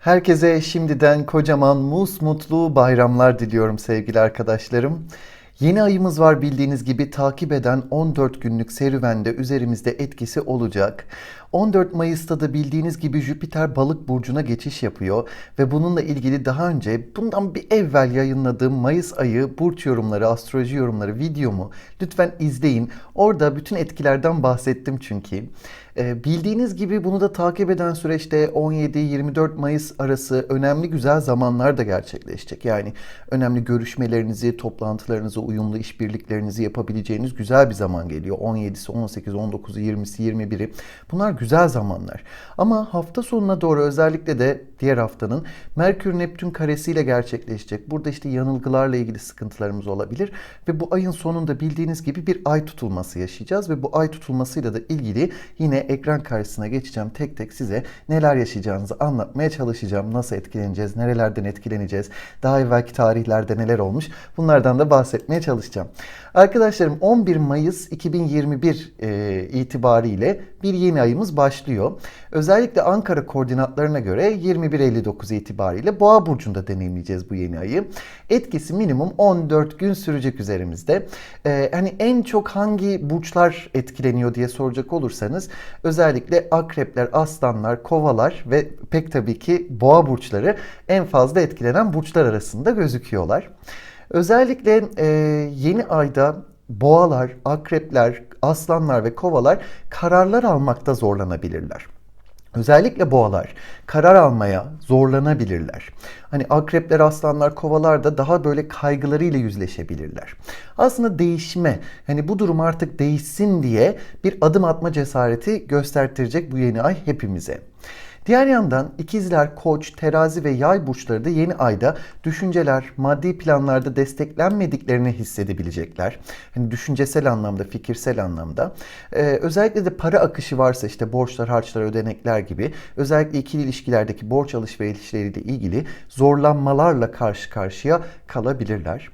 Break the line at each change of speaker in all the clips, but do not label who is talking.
Herkese şimdiden kocaman mus mutlu bayramlar diliyorum sevgili arkadaşlarım. Yeni ayımız var bildiğiniz gibi takip eden 14 günlük serüvende üzerimizde etkisi olacak. 14 Mayıs'ta da bildiğiniz gibi Jüpiter balık burcuna geçiş yapıyor ve bununla ilgili daha önce bundan bir evvel yayınladığım Mayıs ayı burç yorumları, astroloji yorumları videomu lütfen izleyin. Orada bütün etkilerden bahsettim çünkü. Ee, bildiğiniz gibi bunu da takip eden süreçte 17-24 Mayıs arası önemli güzel zamanlar da gerçekleşecek. Yani önemli görüşmelerinizi, toplantılarınızı, uyumlu işbirliklerinizi yapabileceğiniz güzel bir zaman geliyor. 17'si, 18'i, 19'u, 20'si, 21'i. Bunlar güzel zamanlar. Ama hafta sonuna doğru özellikle de diğer haftanın Merkür Neptün karesiyle gerçekleşecek. Burada işte yanılgılarla ilgili sıkıntılarımız olabilir ve bu ayın sonunda bildiğiniz gibi bir ay tutulması yaşayacağız ve bu ay tutulmasıyla da ilgili yine ekran karşısına geçeceğim. Tek tek size neler yaşayacağınızı anlatmaya çalışacağım. Nasıl etkileneceğiz, nerelerden etkileneceğiz, daha evvelki tarihlerde neler olmuş bunlardan da bahsetmeye çalışacağım. Arkadaşlarım 11 Mayıs 2021 e, itibariyle bir yeni ayımız başlıyor. Özellikle Ankara koordinatlarına göre 21.59 itibariyle Boğa burcunda deneyimleyeceğiz bu yeni ayı. Etkisi minimum 14 gün sürecek üzerimizde. Ee, hani en çok hangi burçlar etkileniyor diye soracak olursanız özellikle akrepler, aslanlar, kovalar ve pek tabii ki boğa burçları en fazla etkilenen burçlar arasında gözüküyorlar. Özellikle e, yeni ayda boğalar, akrepler, aslanlar ve kovalar kararlar almakta zorlanabilirler. Özellikle boğalar karar almaya zorlanabilirler. Hani akrepler, aslanlar, kovalar da daha böyle kaygılarıyla yüzleşebilirler. Aslında değişme, hani bu durum artık değişsin diye bir adım atma cesareti göstertirecek bu yeni ay hepimize. Diğer yandan ikizler, koç, terazi ve yay burçları da yeni ayda düşünceler, maddi planlarda desteklenmediklerini hissedebilecekler. Hani düşüncesel anlamda, fikirsel anlamda. Ee, özellikle de para akışı varsa işte borçlar, harçlar, ödenekler gibi özellikle ikili ilişkilerdeki borç alışverişleriyle ilgili zorlanmalarla karşı karşıya kalabilirler.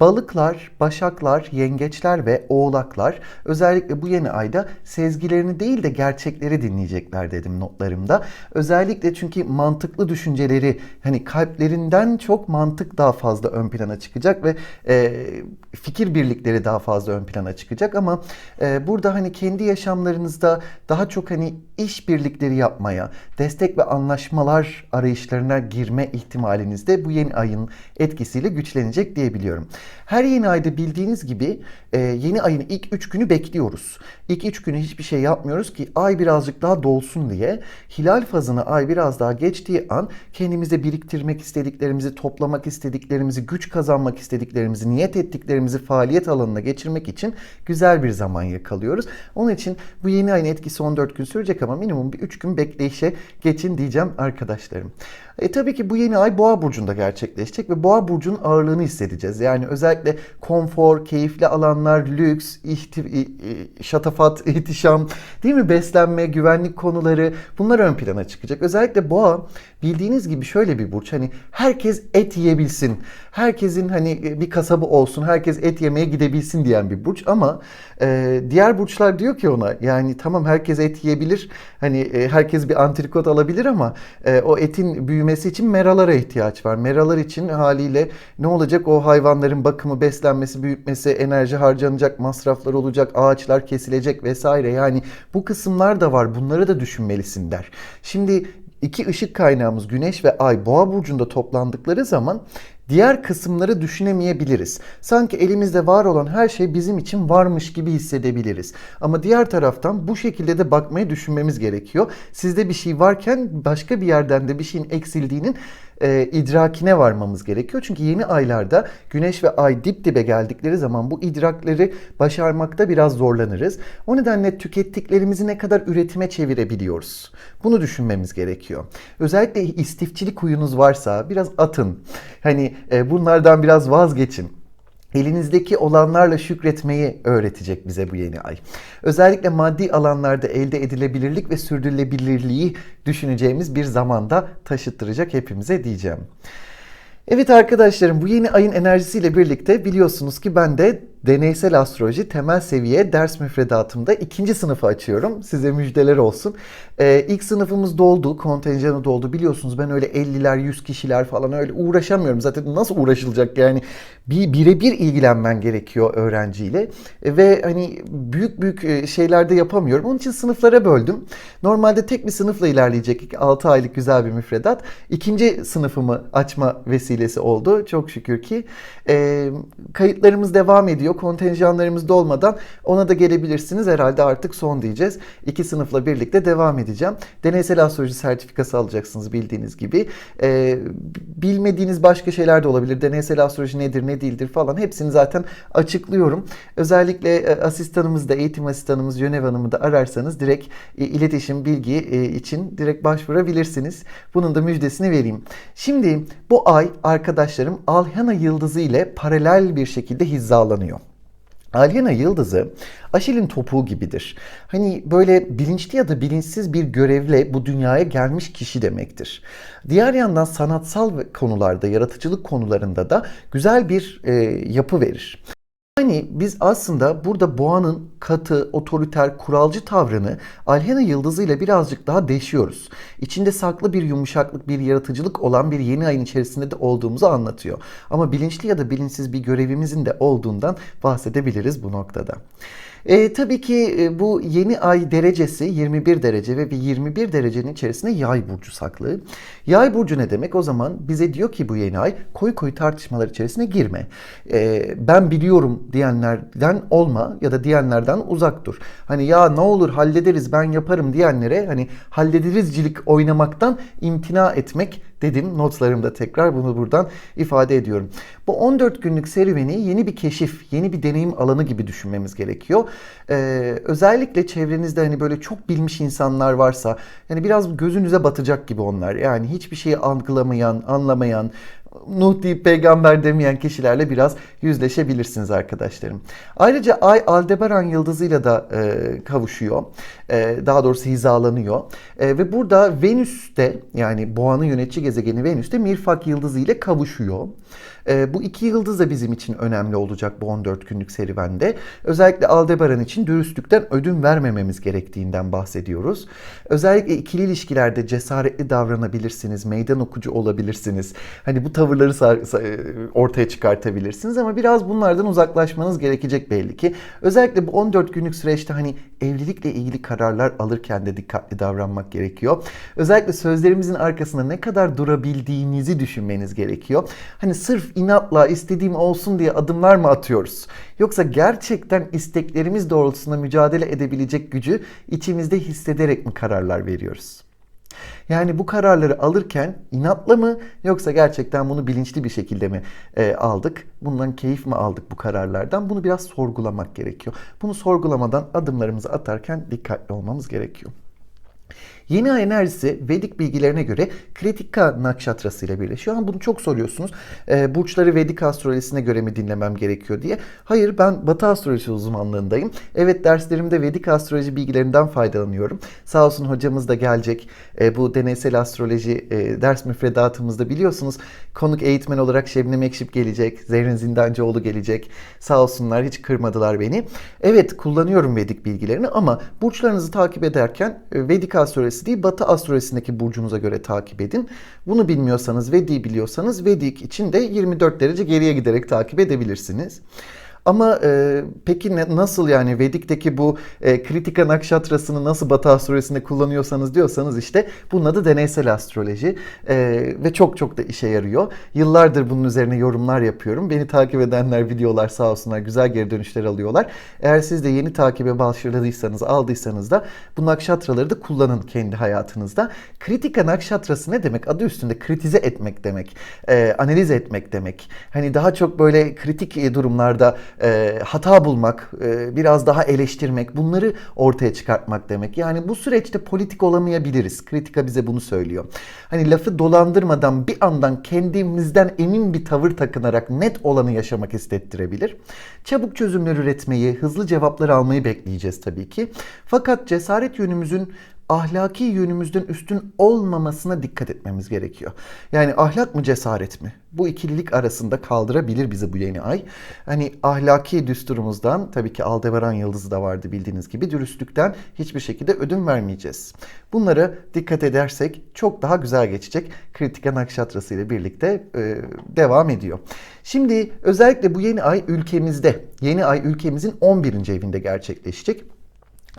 Balıklar, başaklar, yengeçler ve oğlaklar özellikle bu yeni ayda sezgilerini değil de gerçekleri dinleyecekler dedim notlarımda. Özellikle çünkü mantıklı düşünceleri hani kalplerinden çok mantık daha fazla ön plana çıkacak ve e, fikir birlikleri daha fazla ön plana çıkacak ama e, burada hani kendi yaşamlarınızda daha çok hani iş birlikleri yapmaya, destek ve anlaşmalar arayışlarına girme ihtimaliniz de bu yeni ayın etkisiyle güçlenecek diyebiliyorum. Her yeni ayda bildiğiniz gibi e, yeni ayın ilk 3 günü bekliyoruz. İlk 3 günü hiçbir şey yapmıyoruz ki ay birazcık daha dolsun diye. Hilal fazını ay biraz daha geçtiği an kendimize biriktirmek istediklerimizi, toplamak istediklerimizi, güç kazanmak istediklerimizi, niyet ettiklerimizi faaliyet alanına geçirmek için güzel bir zaman yakalıyoruz. Onun için bu yeni ayın etkisi 14 gün sürecek ama minimum bir 3 gün bekleyişe geçin diyeceğim arkadaşlarım. E tabii ki bu yeni ay Boğa burcunda gerçekleşecek ve Boğa burcunun ağırlığını hissedeceğiz. Yani özellikle konfor, keyifli alanlar, lüks, ihti, şatafat, ihtişam, değil mi? Beslenme, güvenlik konuları bunlar ön plana çıkacak. Özellikle Boğa bildiğiniz gibi şöyle bir burç. Hani herkes et yiyebilsin. Herkesin hani bir kasabı olsun. Herkes et yemeye gidebilsin diyen bir burç ama e, diğer burçlar diyor ki ona yani tamam herkes et yiyebilir. Hani e, herkes bir antrikot alabilir ama e, o etin büyümesi için meralara ihtiyaç var. Meralar için haliyle ne olacak? O hayvanların bakımı, beslenmesi, büyütmesi, enerji harcanacak, masraflar olacak, ağaçlar kesilecek vesaire. Yani bu kısımlar da var. Bunları da düşünmelisin der. Şimdi iki ışık kaynağımız Güneş ve Ay Boğa burcunda toplandıkları zaman diğer kısımları düşünemeyebiliriz. Sanki elimizde var olan her şey bizim için varmış gibi hissedebiliriz. Ama diğer taraftan bu şekilde de bakmayı düşünmemiz gerekiyor. Sizde bir şey varken başka bir yerden de bir şeyin eksildiğinin e, idrakine varmamız gerekiyor. Çünkü yeni aylarda Güneş ve Ay dip dibe geldikleri zaman bu idrakleri başarmakta biraz zorlanırız. O nedenle tükettiklerimizi ne kadar üretime çevirebiliyoruz? Bunu düşünmemiz gerekiyor. Özellikle istifçilik huyunuz varsa biraz atın. Hani e, bunlardan biraz vazgeçin. Elinizdeki olanlarla şükretmeyi öğretecek bize bu yeni ay. Özellikle maddi alanlarda elde edilebilirlik ve sürdürülebilirliği düşüneceğimiz bir zamanda taşıttıracak hepimize diyeceğim. Evet arkadaşlarım bu yeni ayın enerjisiyle birlikte biliyorsunuz ki ben de deneysel astroloji temel seviye ders müfredatımda ikinci sınıfı açıyorum. Size müjdeler olsun. Ee, ilk sınıfımız doldu, kontenjanı doldu. Biliyorsunuz ben öyle 50'ler, 100 kişiler falan öyle uğraşamıyorum. Zaten nasıl uğraşılacak yani? Bir birebir ilgilenmen gerekiyor öğrenciyle. E, ve hani büyük büyük e, şeyler de yapamıyorum. Onun için sınıflara böldüm. Normalde tek bir sınıfla ilerleyecek 6 aylık güzel bir müfredat. İkinci sınıfımı açma vesilesi oldu. Çok şükür ki. E, kayıtlarımız devam ediyor. Kontenjanlarımız dolmadan ona da gelebilirsiniz. Herhalde artık son diyeceğiz. İki sınıfla birlikte devam edeceğim. Deneysel astroloji sertifikası alacaksınız bildiğiniz gibi. E, bilmediğiniz başka şeyler de olabilir. Deneysel astroloji nedir, ne değildir falan hepsini zaten açıklıyorum. Özellikle e, asistanımız da, eğitim asistanımız Yönev Hanım'ı da ararsanız direkt e, iletişim, bilgi e, için direkt başvurabilirsiniz. Bunun da müjdesini vereyim. Şimdi bu ay arkadaşlarım Alhena yıldızı ile paralel bir şekilde hizalanıyor. Alyena yıldızı Aşil'in topuğu gibidir. Hani böyle bilinçli ya da bilinçsiz bir görevle bu dünyaya gelmiş kişi demektir. Diğer yandan sanatsal konularda, yaratıcılık konularında da güzel bir e, yapı verir. Yani biz aslında burada boğanın katı, otoriter, kuralcı tavrını Alhena yıldızıyla birazcık daha deşiyoruz. İçinde saklı bir yumuşaklık, bir yaratıcılık olan bir yeni ayın içerisinde de olduğumuzu anlatıyor. Ama bilinçli ya da bilinçsiz bir görevimizin de olduğundan bahsedebiliriz bu noktada. E, tabii ki e, bu yeni ay derecesi 21 derece ve bir 21 derecenin içerisinde yay burcu saklı. Yay burcu ne demek? O zaman bize diyor ki bu yeni ay koyu koyu tartışmalar içerisine girme. E, ben biliyorum diyenlerden olma ya da diyenlerden uzak dur. Hani ya ne olur hallederiz ben yaparım diyenlere hani hallederizcilik oynamaktan imtina etmek dedim notlarımda tekrar bunu buradan ifade ediyorum. Bu 14 günlük serüveni yeni bir keşif, yeni bir deneyim alanı gibi düşünmemiz gerekiyor. Ee, özellikle çevrenizde hani böyle çok bilmiş insanlar varsa yani biraz gözünüze batacak gibi onlar. Yani hiçbir şeyi algılamayan, anlamayan, Nuh deyip peygamber demeyen kişilerle biraz yüzleşebilirsiniz arkadaşlarım. Ayrıca Ay Aldebaran yıldızıyla da e, kavuşuyor. E, daha doğrusu hizalanıyor. E, ve burada Venüs'te yani boğanın yönetici gezegeni Venüs'te Mirfak yıldızı ile kavuşuyor. E, bu iki yıldız da bizim için önemli olacak bu 14 günlük serüvende. Özellikle Aldebaran için dürüstlükten ödün vermememiz gerektiğinden bahsediyoruz. Özellikle ikili ilişkilerde cesaretli davranabilirsiniz, meydan okucu olabilirsiniz. Hani bu tavırları ortaya çıkartabilirsiniz ama biraz bunlardan uzaklaşmanız gerekecek belli ki. Özellikle bu 14 günlük süreçte hani evlilikle ilgili kararlar alırken de dikkatli davranmak gerekiyor. Özellikle sözlerimizin arkasında ne kadar durabildiğinizi düşünmeniz gerekiyor. Hani sırf inatla istediğim olsun diye adımlar mı atıyoruz? Yoksa gerçekten isteklerimiz doğrultusunda mücadele edebilecek gücü içimizde hissederek mi kararlar veriyoruz? Yani bu kararları alırken inatla mı yoksa gerçekten bunu bilinçli bir şekilde mi e, aldık? Bundan keyif mi aldık bu kararlardan? Bunu biraz sorgulamak gerekiyor. Bunu sorgulamadan adımlarımızı atarken dikkatli olmamız gerekiyor. Yeni ay enerjisi Vedik bilgilerine göre Kritika Nakşatrası ile birleşiyor. Ama bunu çok soruyorsunuz. E, burçları Vedik astrolojisine göre mi dinlemem gerekiyor diye. Hayır ben Batı astroloji uzmanlığındayım. Evet derslerimde Vedik astroloji bilgilerinden faydalanıyorum. Sağ olsun hocamız da gelecek. E, bu deneysel astroloji e, ders müfredatımızda biliyorsunuz konuk eğitmen olarak Şebnem Ekşip gelecek. Zerrin Zindancıoğlu gelecek. Sağ olsunlar hiç kırmadılar beni. Evet kullanıyorum Vedik bilgilerini ama burçlarınızı takip ederken e, Vedik astrolojisi astrolojisi Batı astrolojisindeki burcunuza göre takip edin. Bunu bilmiyorsanız Vedi biliyorsanız Vedik için de 24 derece geriye giderek takip edebilirsiniz. Ama e, peki ne, nasıl yani Vedik'teki bu e, kritika nakşatrasını nasıl Batı astrolojisinde kullanıyorsanız diyorsanız işte bunun adı deneysel astroloji e, ve çok çok da işe yarıyor. Yıllardır bunun üzerine yorumlar yapıyorum. Beni takip edenler videolar sağ olsunlar güzel geri dönüşler alıyorlar. Eğer siz de yeni takibe başladıysanız aldıysanız da bu nakşatraları da kullanın kendi hayatınızda. Kritika nakşatrası ne demek? Adı üstünde kritize etmek demek. E, analiz etmek demek. Hani daha çok böyle kritik durumlarda e, hata bulmak, e, biraz daha eleştirmek, bunları ortaya çıkartmak demek. Yani bu süreçte politik olamayabiliriz. Kritika bize bunu söylüyor. Hani lafı dolandırmadan bir andan kendimizden emin bir tavır takınarak net olanı yaşamak istettirebilir. Çabuk çözümler üretmeyi, hızlı cevaplar almayı bekleyeceğiz tabii ki. Fakat cesaret yönümüzün ahlaki yönümüzden üstün olmamasına dikkat etmemiz gerekiyor. Yani ahlak mı cesaret mi? Bu ikililik arasında kaldırabilir bizi bu yeni ay. Hani ahlaki düsturumuzdan tabii ki Aldebaran yıldızı da vardı bildiğiniz gibi dürüstlükten hiçbir şekilde ödün vermeyeceğiz. Bunlara dikkat edersek çok daha güzel geçecek. Kritika Nakşatrası ile birlikte e, devam ediyor. Şimdi özellikle bu yeni ay ülkemizde, yeni ay ülkemizin 11. evinde gerçekleşecek.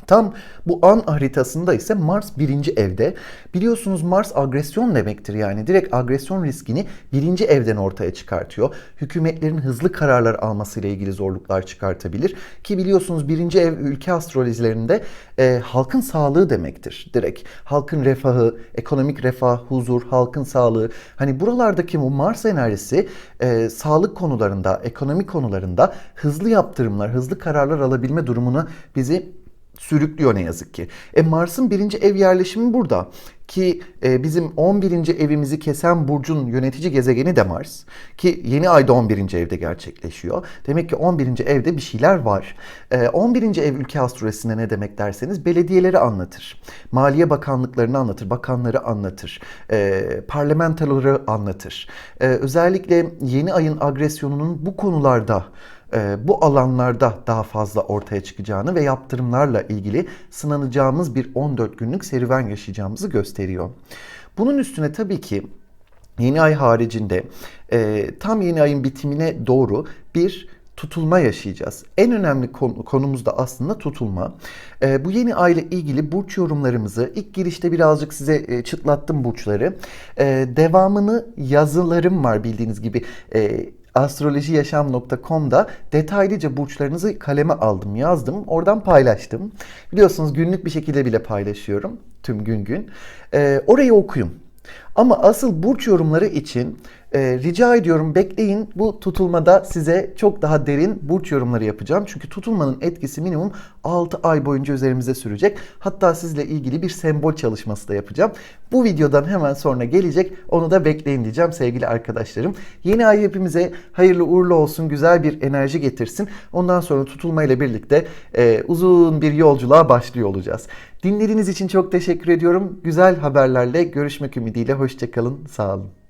Tam bu an haritasında ise Mars birinci evde. Biliyorsunuz Mars agresyon demektir yani direkt agresyon riskini birinci evden ortaya çıkartıyor. Hükümetlerin hızlı kararlar almasıyla ilgili zorluklar çıkartabilir. Ki biliyorsunuz birinci ev ülke astrolojilerinde e, halkın sağlığı demektir direkt. Halkın refahı, ekonomik refah, huzur, halkın sağlığı. Hani buralardaki bu Mars enerjisi e, sağlık konularında, ekonomik konularında hızlı yaptırımlar, hızlı kararlar alabilme durumunu bizi sürüklüyor ne yazık ki. E Mars'ın birinci ev yerleşimi burada. Ki e, bizim 11. evimizi kesen burcun yönetici gezegeni de Mars. Ki yeni ayda 11. evde gerçekleşiyor. Demek ki 11. evde bir şeyler var. E, 11. ev ülke astrolojisinde ne demek derseniz belediyeleri anlatır. Maliye bakanlıklarını anlatır, bakanları anlatır. E, parlamentoları anlatır. E, özellikle yeni ayın agresyonunun bu konularda bu alanlarda daha fazla ortaya çıkacağını ve yaptırımlarla ilgili sınanacağımız bir 14 günlük serüven yaşayacağımızı gösteriyor. Bunun üstüne tabii ki yeni ay haricinde e, tam yeni ayın bitimine doğru bir tutulma yaşayacağız. En önemli konumuz da aslında tutulma. E, bu yeni ay ile ilgili burç yorumlarımızı ilk girişte birazcık size e, çıtlattım burçları. E, devamını yazılarım var bildiğiniz gibi. E, astrolojiyaşam.com'da detaylıca burçlarınızı kaleme aldım, yazdım. Oradan paylaştım. Biliyorsunuz günlük bir şekilde bile paylaşıyorum. Tüm gün gün. Ee, orayı okuyun. Ama asıl burç yorumları için e, rica ediyorum bekleyin. Bu tutulmada size çok daha derin burç yorumları yapacağım. Çünkü tutulmanın etkisi minimum 6 ay boyunca üzerimize sürecek. Hatta sizle ilgili bir sembol çalışması da yapacağım. Bu videodan hemen sonra gelecek. Onu da bekleyin diyeceğim sevgili arkadaşlarım. Yeni ay hepimize hayırlı uğurlu olsun, güzel bir enerji getirsin. Ondan sonra tutulmayla birlikte e, uzun bir yolculuğa başlıyor olacağız. Dinlediğiniz için çok teşekkür ediyorum. Güzel haberlerle görüşmek ümidiyle. Hoşçakalın. Sağ olun.